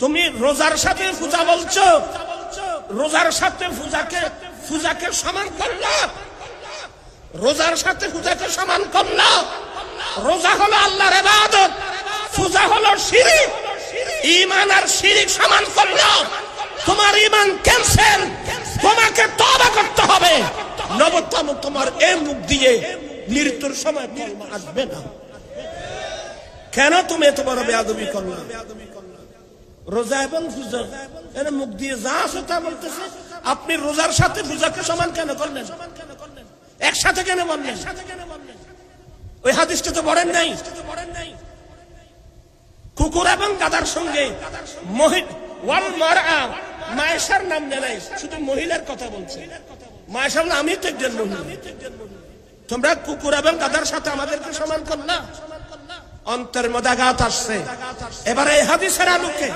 তুমি রোজার সাথে পূজা বলছো? রোজার সাথে পূজাকে পূজাকে সমান করলা? রোজার সাথে পূজাকে সমান করলা? রোজা হলো আল্লাহর ইবাদত, পূজা হলো শিরিক। ঈমান আর শিরিক সমান করলা। তোমার ঈমান ক্যান্সেল তোমাকে তওবা করতে হবে। নবতম তোমার এ মুখ দিয়ে মৃত্যুর সময় আসবে না। কেন তুমি এত বড় বেয়াদবি করলা? রোজা এবং এর মুখ দিয়ে যা বলতেছে। আপনি রোজার সাথে পূজাকে সমান কেন করলেন? একসাথে কেন বললেন? ওই হাদিসটা তো বলেন নাই। কুকুর এবং গাদার সঙ্গে ওয়াল মারআ, মায়েশার নাম জানাই শুধু মহিলার কথা বলছে। মায়েশা আমি তো একজন মহিলা। তোমরা কুকুর এবং গাদার সাথে আমাদেরকে সমান করলা? অন্তর মদাঘাত আসছে। এবারে এই হাদিসের আলোকে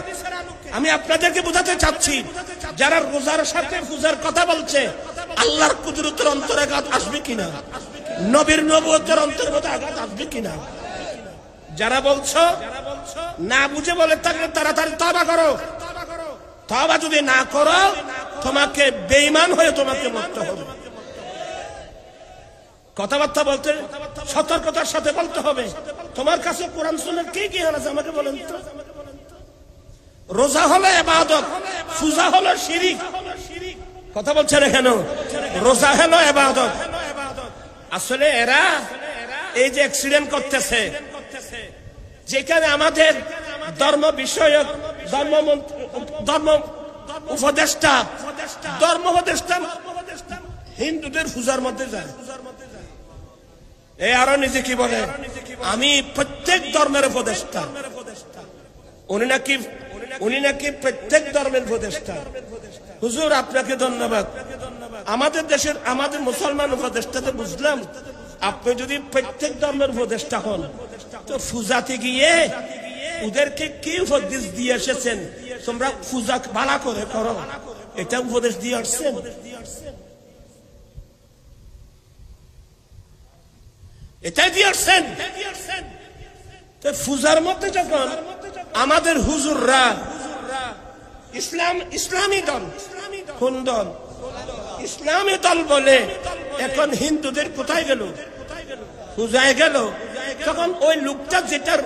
আমি আপনাদেরকে বোঝাতে চাচ্ছি, যারা রোজার সাথে পূজার কথা বলছে, আল্লাহর কুদরতের অন্তরে আসবে কিনা? নবীর নবুয়তের অন্তর মধ্যে আসবে কিনা? যারা বলছো, না বুঝে বলে থাকলে তাড়াতাড়ি তবা করো। তবা যদি না করো, তোমাকে বেইমান হয়ে তোমাকে মরতে হবে। কথাবার্তা বলতে, সতর্কতার সাথে বলতে হবে। তোমার কাছে কোরআন শুনে কি কি আছে আমাকে বলেন তো? রোজা হলো এবাদত পূজা হলো শিরিক। কথা বলছেন কেন রোজা হলো এবাদত আসলে এরা এই যে অ্যাক্সিডেন্ট করতেছে, যেখানে আমাদের ধর্ম বিষয়ক, ধর্ম ধর্ম উপদেষ্টা ধর্ম উপদেষ্টা হিন্দুদের পূজার মধ্যে যায়। এ আরও নিজে কি বলে? আমি প্রত্যেক ধর্মের উপদেষ্টা। উনি নাকি উনি নাকি প্রত্যেক ধর্মের উপদেষ্টা। হুজুর, আপনাকে ধন্যবাদ। আমাদের দেশের, আমাদের মুসলমান উপদেষ্টাতে বুঝলাম। আপনি যদি প্রত্যেক ধর্মের উপদেষ্টা হন, তো পূজাতে গিয়ে ওদেরকে কি উপদেশ দিয়ে এসেছেন? তোমরা পূজা ভালো করে করো। এটা উপদেশ দিয়ে আসছেন। এটাই দিয়ে আসছেন? তো পূজার মধ্যে যখন আমাদের হুজুররা ইসলাম, ইসলামী দল, কোন দল? ইসলামী দল বলে এখন হিন্দুদের কোথায় গেল? পূজায় গেল। তখন ওই লোকটা যেটার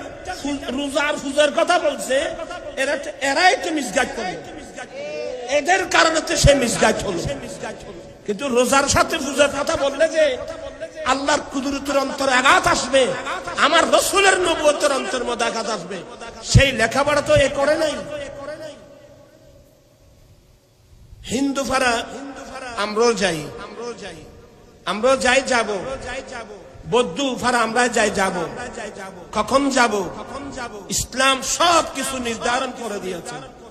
রোজার পূজার কথা বলছে, এরা এরাই তো মিসগাইড করল। এদের কারণে তো সে মিসগাইড হলো। কিন্তু রোজার সাথে পূজার কথা বললে যে আল্লাহর কুদরতের অন্তরে আঘাত আসবে, আমার রসুলের নবুয়তের অন্তর মধ্যে আঘাত আসবে। সেই লেখাপড়া তো এ করে নাই। হিন্দু ফারা, আমরাও যাই। আমরাও যাই যাব। বৌদ্ধ ফারা আমরা যাই যাব। কখন যাব? ইসলাম সব কিছু নির্ধারণ করে দিয়েছে।